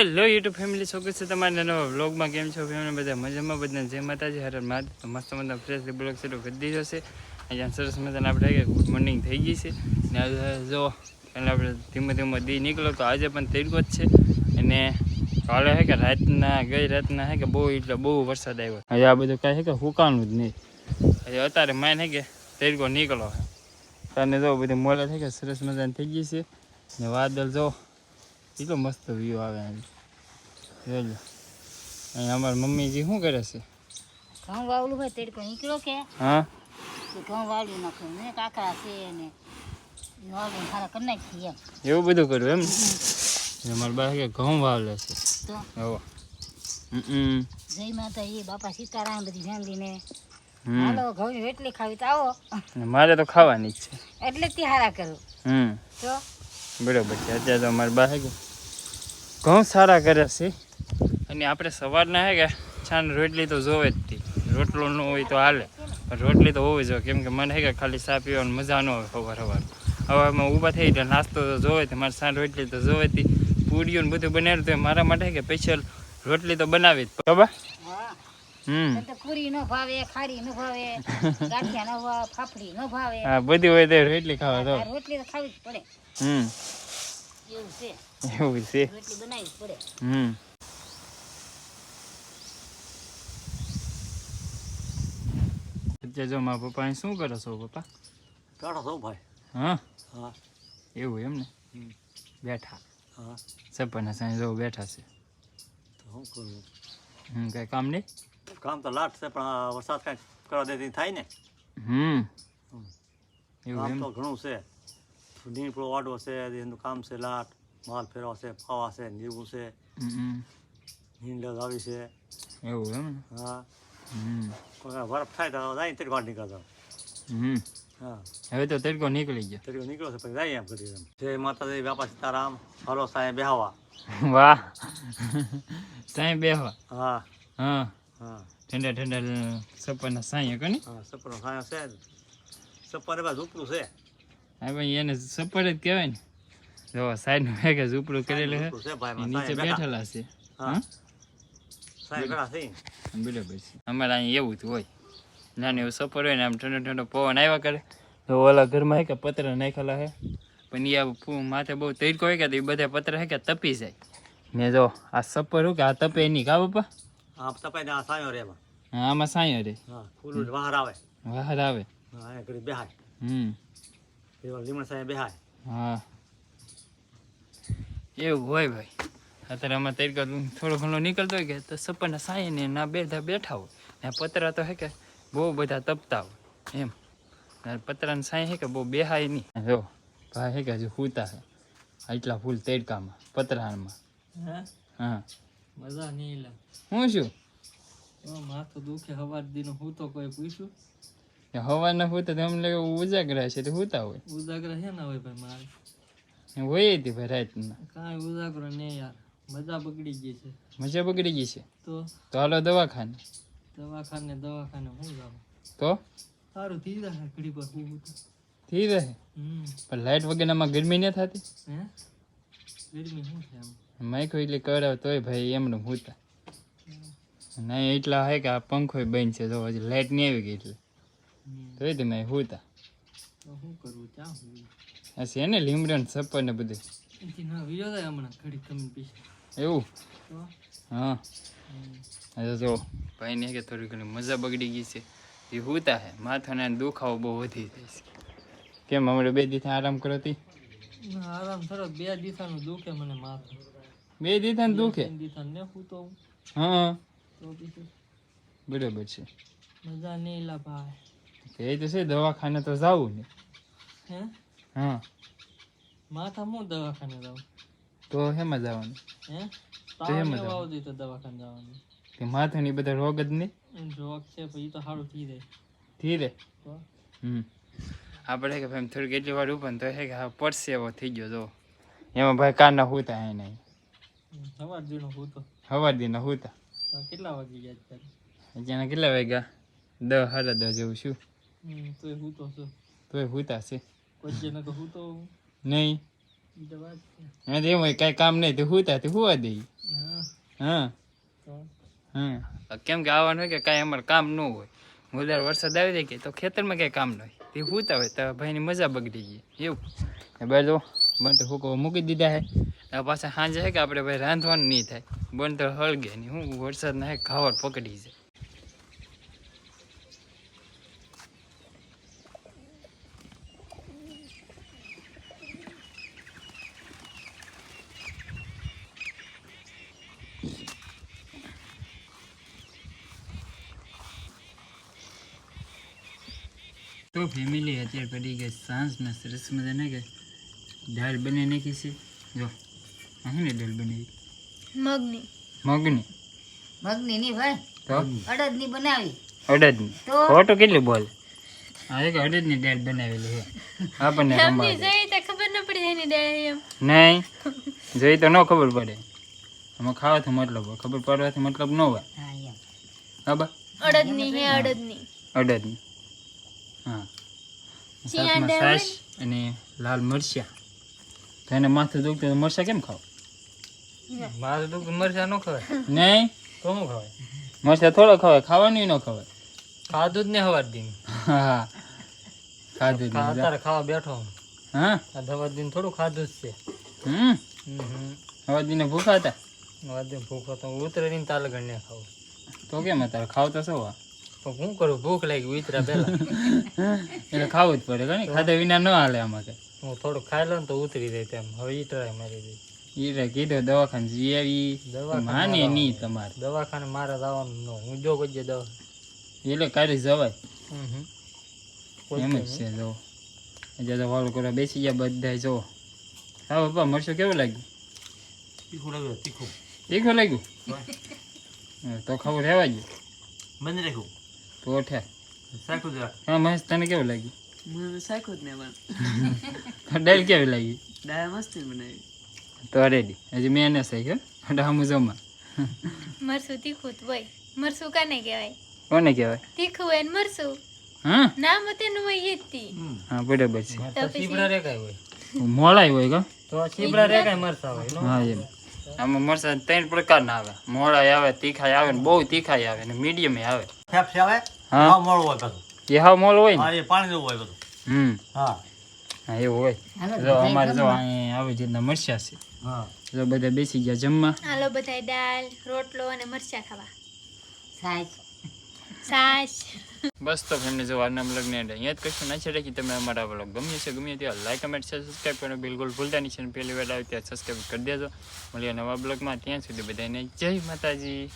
Hello YouTube family સ્વાગત છે તમારા નવા વ્લોગમાં કેમ છો ફેમિલી? બધા મજામાં? બધા જય માતાજી. હર માત મસ્ત મસ્ત ફ્રેશ બ્લોગ છે તો દીધો જશે અહીંયા સરસ મજાને આપણે ગુડ મોર્નિંગ થઈ ગઈ છે. ને જો એટલે આપણે ધીમે ધીમે દી નીકળો તો આજે પણ તડકો જ છે. અને કાલે હે કે રાતના, ગઈ રાતના હે કે બહુ એટલે બહુ વરસાદ આવ્યો. હવે આ બધું કાંઈ હે કે હુકાનું જ નહીં. હવે અત્યારે માન હે કે તડકો નીકળો અને જો બધી મોલે છે કે સરસ મજાની થઈ ગઈ છે. ને વાદળ જો કેટલો મસ્ત વ્યૂ આવે એમ. જોઈ અહીં અમારી મમ્મીજી શું કરે છે? ઘઉં વાવલું હોય તેડકો નીકળ્યો કે. હા? ઘઉં વાવલું નાખ્યું. ને કાકરા છે ને વાવલું સારા કરી નાખી એમ. એવું બધું કર્યું એમ? ને મારા બા કે ઘઉં વાવલે છે. હમ જય માતા એ બાપા સીતારામ બધી ફેમિલીને. હાલો ઘઉં એટલી ખાવી તો આવો. ને મારે તો ખાવાની જ છે. એટલે તે હારા કરું. હમ. તો? બરોબર છે. અત્યારે તો અમારે બા હે કે ઘઉં સારા કરે છે. અને આપણે સવારના હે કે છાન રોટલી તો જોવે જ તી. રોટલો ન હોય તો હાલે. પણ રોટલી તો હોવી જોઈએ. કેમ કે મને હે કે ખાલી ચા પીવાની મજા ન આવે સવાર સવાર હવે અમે ઊભા થઈ એટલે નાસ્તો તો જોવે જ મારે સાંજ રોટલી તો જોવે જ તી. પૂરીઓ ને બધું બનાવ્યું તો મારા માટે કે સ્પેશિયલ રોટલી તો બનાવી જ. બરાબર? હમ. પૂરી ન ભાવે ખારી ન ભાવે ગાંઠિયા ન ભાવે ફાફડી ન ભાવે. હા બધી હોય તો રોટલી ખાવા તો. રોટલી તો ખાવી જ પડે. હમ. એવું છે. એવું છે રોટલી બનાવી પડે હમ. અત્યારે જો મારા પપ્પા શું કરો છો પપ્પા? કાઢો છો ભાઈ. હા? હા. એવું એમ ને. બેઠા. હા. સપના સાંઈ જો બેઠા છે. તો શું કરું? હમ કઈ કામ નહીં? કામ તો લાટ છે પણ વરસાદ કાંઈ કરવા દેતી થાય ને? હમ. હમ. એવું એમ? તો ઘણું છે. નીપડો વાડો છે એનું કામ છે લાટ માલ ફેરવા છે ફાવા છે નીરવું છે નીંદ આવી છે એવું એમ હા હમ કોઈ બરફ થાય તો જાય વાર નીકળતો હમ હા હવે તો તડકો નીકળી ગયો તેરી નીકળ્યો છે પછી જાય એમ કરી એમ જય માતાજી બાપા સીતારામ હલો સાહેબ બેહવા વાહ સાંઈ બેહવા હા હા હા ઠંડા ઠંડા સપના સાંઈ કને હા સપનો સાંઈ છે સપર બસ ઉપરું છે હા ભાઈ એને સપર જ કહેવાય ને. જો સાઈડનું હે કે ઝૂંપડું કરેલું હે ઉપડું છે એ માં નીચે બેઠેલા છે હા. હા? બરાબર છે. અમારે અહીં એવું જ હોય. નાનું એવું સફર હોય ને આમ ઠંડો ઠંડો પવન આવ્યા કરે. તો ઓલા ઘરમાં હે કે પતરા નાખેલા હે. પણ એ માથે બહુ તડકો હોય કે તો એ બધા પતરા હે કે તપી જાય. ને જો આ સપર હું કે આ તપે નહીં કા બાપા આમ તપાઈ ને આ સાયો રે હા, આમાં સાંયો રે. હા ફૂલ બહાર આવે. બહાર આવે. હા અહીંયા બેહાય. હમ. લીમણ સાહેબ બેહાય. હા. એવું હોય ભાઈ? અત્યારે આમાં તરીકે થોડો ઘણો નીકળતો હોય કે તો સપરના સાંય ને ના બેઠા બેઠા હોય. ને પતરા તો હે કે બહુ બધા તપતા હોય. એમ. પતરાને સાંય હે કે બહુ બેહાય નહીં. જો ભાઈ હે કે હજુ હૂતા હે. આટલા ફૂલ તડકામાં પતરાણમાં. હા? મજા નહીં હું શું? તો માથું દુખે હવાર દીનું હું તો કોઈ પૂછ્યું કે હવારના સૂતા તો અમને ઉજાગરા છે તો સૂતા હોય. ઉજાગરા છે ને હોય ભાઈ મારે. હોય હતી ભાઈ રાતના. કાંઈ ઉજાગરો નહીં યાર. મજા બગડી ગઈ છે. મજા બગડી ગઈ છે? તો? તો હાલો દવાખાને. દવાખાને દવાખાને હું જાવ તો? સારું થઈ જાય ઘડી પર હું થઈ હમ. પણ લાઇટ વગેરેમાં ગરમી ન થતી? હે? ગરમી શું છે આમ? માઇકો એટલે કરાવ તોય ભાઈ એમને હોતા. નહીં એટલા હે કે આ પંખો બંધ છે તો હજી લાઇટ નહીં આવી ગઈ એટલે. હમ. એ તમે હોતા તો. શું કરવું ચા હું? આ છે ને લીમડન સપર ને બધું વિયો જાય હમણાં ઘડી કમી પીસ એવું? તો? હા. હવે જો ભાઈને કે થોડી ઘણી મજા બગડી ગઈ છે. એ હુતા હે. માથાને દુખાવો બહુ વધી જાય છે. કેમ હમણાં બે દિવસ આરામ કરો તી? આરામ થોડો બે દિવસાનું દુખે મને માથું. બે દિવસ ને દુખે? દિવસાનું ને હું તો હા. તો બરાબર છે. મજા નહીં લા ભાઈ. તો એ તો છે દવાખાને તો જાવું ને હે? હા. માથા હું દવાખાને જાઉં? તો હેમાં જવાનું? હે? તો તાવ એમ જ ને આવે. વાવ દે તો દવાખાને જવાનું. કે માથાની બધા રોગ જ નહીં રોગ છે પછી તો સારું થઈ જાય. થઈ તો? હમ. આપણે કે ભાઈ થોડીક એટલી વાર ઉપર તો હે કે હા પરસેવો થઈ ગયો જો. એમાં ભાઈ કારના હુતા હે નહીં. સવાર દીનો હું સવાર દીના હુતા. કેટલા વાગી ગયા અત્યારે? અત્યારે કેટલા વાગ્યા? દસ સાડા દસ જેવું શું હમ તોય હું તો છું તોય હુતા છે હું તો નહીં તો. હા હોય કાંઈ કામ નહીં તો હુતા તો હુવા દઈ હા કેમ કે આવવાનું હોય કે કાંઈ અમારે કામ ન હોય વધારે વરસાદ આવી જાય કે તો ખેતરમાં કાંઈ કામ ન હોય તે હુતા હોય તો ભાઈની મજા બગડી ગઈ એવું બાર જો બંધ તો હુકો મૂકી દીધા હે આ પાછા સાંજે હે કે આપણે ભાઈ રાંધવાનું નહીં થાય બંધ તો હળગે નહીં હું વરસાદના હે ખાવડ પકડી જાય તો ફેમિલી અત્યારે પડી ગઈ સાંજના સરસ મજાને કે દાળ બની નાખી છે. જો અહીં ને દાળ બનાવી. મગની. મગની. મગની ની ભાઈ. તો? અડદની બનાવી. અડદની. તો? ખોટું કેટલું બોલ? હા એક અડદની દાળ બનાવેલી છે. આપણને તમને રમાડે જોઈ તો ખબર ન પડી એની દાળ એમ. નહીં. જોઈ તો ન ખબર પડે. આમાં ખાવાથી મતલબ હોય. ખબર પડવાથી મતલબ ન હોય. હા એમ. હા બા. અડદની હે અડદની. અડદની. હા. સાથમાં છાશ અને લાલ મરચા. તો એને માથું દુખતું તો મરચા કેમ ખાવ? માથું દુખતું મરચા ન ખવાય. નહીં? તો શું ખવાય? મરચા થોડા ખવાય ખાવાનું ન ખવાય. ખાધું જ ને હવાર દિન. હા. ખાધું. અત્યારે ખાવા બેઠો હું. હા? આ ધવાર દિન થોડું ખાધું જ છે. હમ? હમ. હમ હવે દીને ભૂખા હતા? હવાર દિન ભૂખો તો ઉતરે નહીં તાલગણ ને ખાવું તો કેમ અત્યારે? ખાવ તો શું તો શું કરું? ભૂખ લાગી ઉતરા પહેલા. એટલે ખાવું જ પડે ઘણી ખાધા વિના ન હાલે આમાં કે. હું થોડું ખાઈ લઉં ને તો ઉતરી જાય તેમ. હવે ઈ ટ્રાય મારી દઈ ઈ કીધો દવાખાને જઈ આવી. માને નહીં તમારે. દવાખાને મારે જવાનું ન હું જો કોઈ દવા એટલે કાઢી જવાય. હમ હમ. એમ જ છે જો. જ્યાં તો વાળું કરવા બેસી ગયા બધા જો. હા પપ્પા મરશું કેવું લાગ્યું? તીખું લાગ્યું તીખું. તીખું લાગ્યું? તો ખબર રહેવા ગયું બંધ રાખ્યું તો ઠે સાખું જરા હા મહેશ તને કેવું લાગ્યું મને સાયકો જ ને પણ ડાલ કેવી લાગી? ડાયા મસ્ત બનાવી. તો રેડી હજી મેં એને સહી હો ડામું જમા મરસું તીખું હોય. મરસું કાને કહેવાય? કોને કહેવાય? તીખું હોય ને મરસું? હા? નામ તેનું હોય એ જ તી. હા બરાબર છે. તો ચીબડા રેકાય હોય. મોળાય હોય કા? તો ચીબડા રેકાય મરસા હોય હા એમ. આમાં મરસા ત્રણ પ્રકારના આવે. મોળાય આવે તીખાય આવે ને બહુ તીખાય આવે ને મીડિયમ આવે. હા. હોય એ હાવ મોળ હોય ને? હા એ પાણી જેવું હોય બધું. હમ. હા. હા એવું હોય. જો અમારે જો અહીં આવી રીતના મરચા છે. હા. જો બધા બેસી ગયા જમવા. હાલો બધાય દાળ રોટલો અને મરચાં ખાવા. સાચ છાશ બસ તો ફેમિલી જો આજના બ્લોગને એન્ડ અહીંયા જ કશું ના છે કે તમે અમારા બ્લોગ ગમે છે ગમે ત્યાં લાઈક કમેન્ટ શેર સબસ્ક્રાઈબ કરવાનું બિલકુલ ભૂલતા નહીં. છે પહેલી વાર આવે ત્યાં સબસ્ક્રાઈબ કરી દેજો. મળીએ નવા બ્લોગમાં. ત્યાં સુધી બધાને જય માતાજી.